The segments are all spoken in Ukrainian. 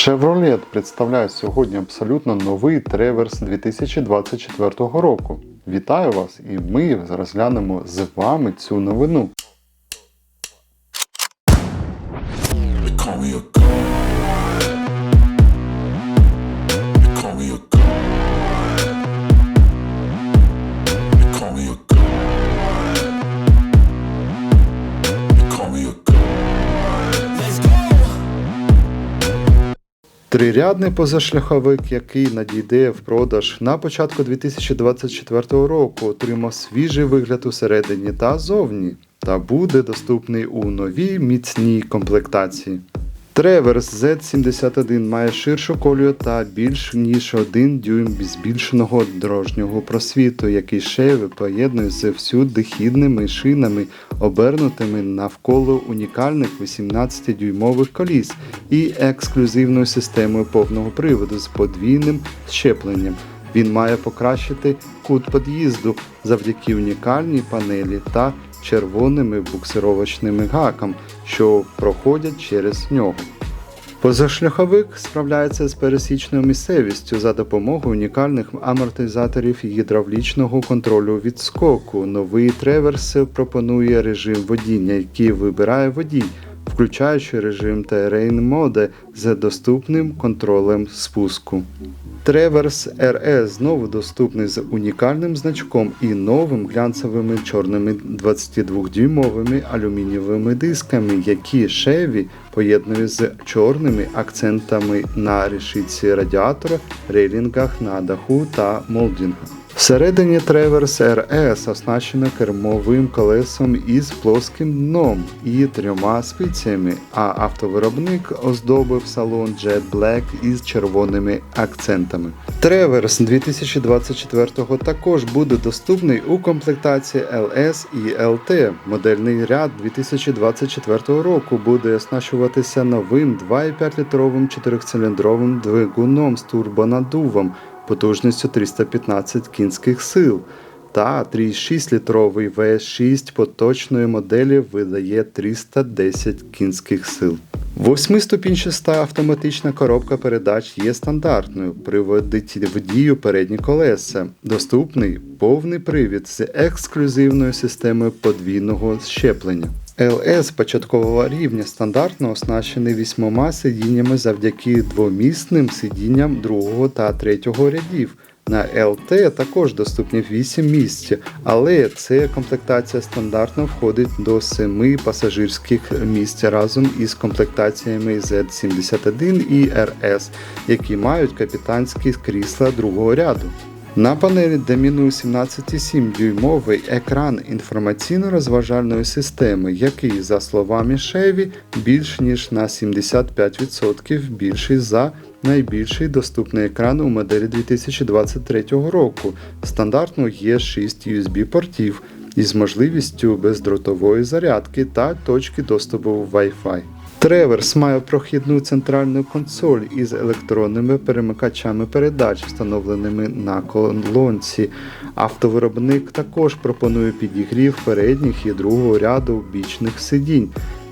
Chevrolet представляє сьогодні абсолютно новий Треверс 2024 року. Вітаю вас! І ми розглянемо з вами цю новину. Трирядний позашляховик, який надійде в продаж на початку 2024 року, отримав свіжий вигляд усередині та зовні, та буде доступний у новій міцній комплектації. Треверс Z71 має ширшу колію та більш ніж 1 дюйм збільшеного дорожнього просвіту, який ще поєднує з всюдихідними шинами, обернутими навколо унікальних 18-дюймових коліс і ексклюзивною системою повного приводу з подвійним щепленням. Він має покращити кут під'їзду завдяки унікальній панелі та червоними буксировочними гакам, що проходять через нього. Позашляховик справляється з пересічною місцевістю за допомогою унікальних амортизаторів гідравлічного контролю відскоку. Новий треверс пропонує режим водіння, який вибирає водій, включаючи режим Terrain Mode з доступним контролем спуску. Треверс RS знову доступний з унікальним значком і новим глянцевими чорними 22-дюймовими алюмінієвими дисками, які Chevy поєднує з чорними акцентами на решітці радіатора, рейлінгах на даху та молдінгах. Всередині Треверс RS оснащено кермовим колесом із плоским дном і трьома спицями, а автовиробник оздобив салон Jet Black із червоними акцентами. Треверс 2024-го також буде доступний у комплектації LS і LT. Модельний ряд 2024 року буде оснащуватися новим 2,5-літровим 4-циліндровим двигуном з турбонаддувом потужністю 315 кінських сил. Та 3,6-літровий V6 поточної моделі видає 310 кінських сил. Восьмиступінчаста автоматична коробка передач є стандартною, приводить в дію передні колеса. Доступний повний привід з ексклюзивною системою подвійного щеплення. LS початкового рівня стандартно оснащений вісьмома сидіннями завдяки двомісним сидінням другого та третього рядів. На LT також доступні 8 місць, але ця комплектація стандартно входить до 7 пасажирських місць разом із комплектаціями Z71 і RS, які мають капітанські крісла другого ряду. На панелі домінує 17,7 дюймовий екран інформаційно-розважальної системи, який, за словами Шеві, більш ніж на 75% більший за найбільший доступний екран у моделі 2023 року. Стандартно є 6 USB-портів із можливістю бездротової зарядки та точки доступу Wi-Fi. Треверс має прохідну центральну консоль із електронними перемикачами передач, встановленими на колонці. Автовиробник також пропонує підігрів передніх і другого ряду бічних сидінь,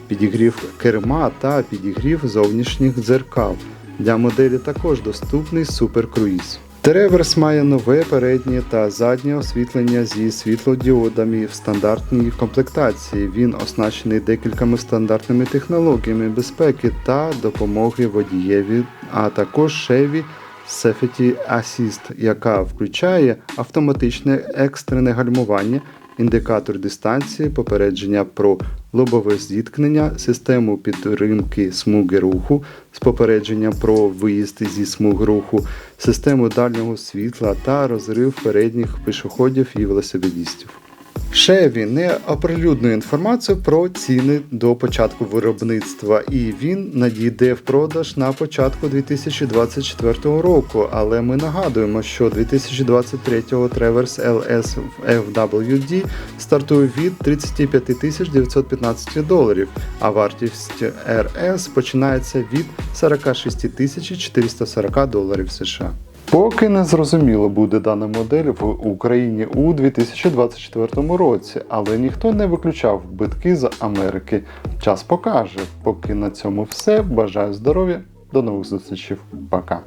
підігрів керма та підігрів зовнішніх дзеркал. Для моделі також доступний суперкруїз. Треверс має нове переднє та заднє освітлення зі світлодіодами в стандартній комплектації. Він оснащений декількома стандартними технологіями безпеки та допомоги водієві, а також Chevy Safety Assist, яка включає автоматичне екстрене гальмування, індикатор дистанції, попередження про лобове зіткнення, систему підтримки смуги руху з попередженням про виїзд зі смуг руху, систему дальнього світла та розрив передніх пішоходів і велосипедістів. Шеві не оприлюднює інформацію про ціни до початку виробництва, і він надійде в продаж на початку 2024 року. Але ми нагадуємо, що 2023 Traverse LS FWD стартує від 35 915 доларів, а вартість RS починається від 46 440 доларів США. Поки не зрозуміло буде дана модель в Україні у 2024 році, але ніхто не виключав битки з Америки. Час покаже. Поки на цьому все. Бажаю здоров'я До нових зустрічей. Пока.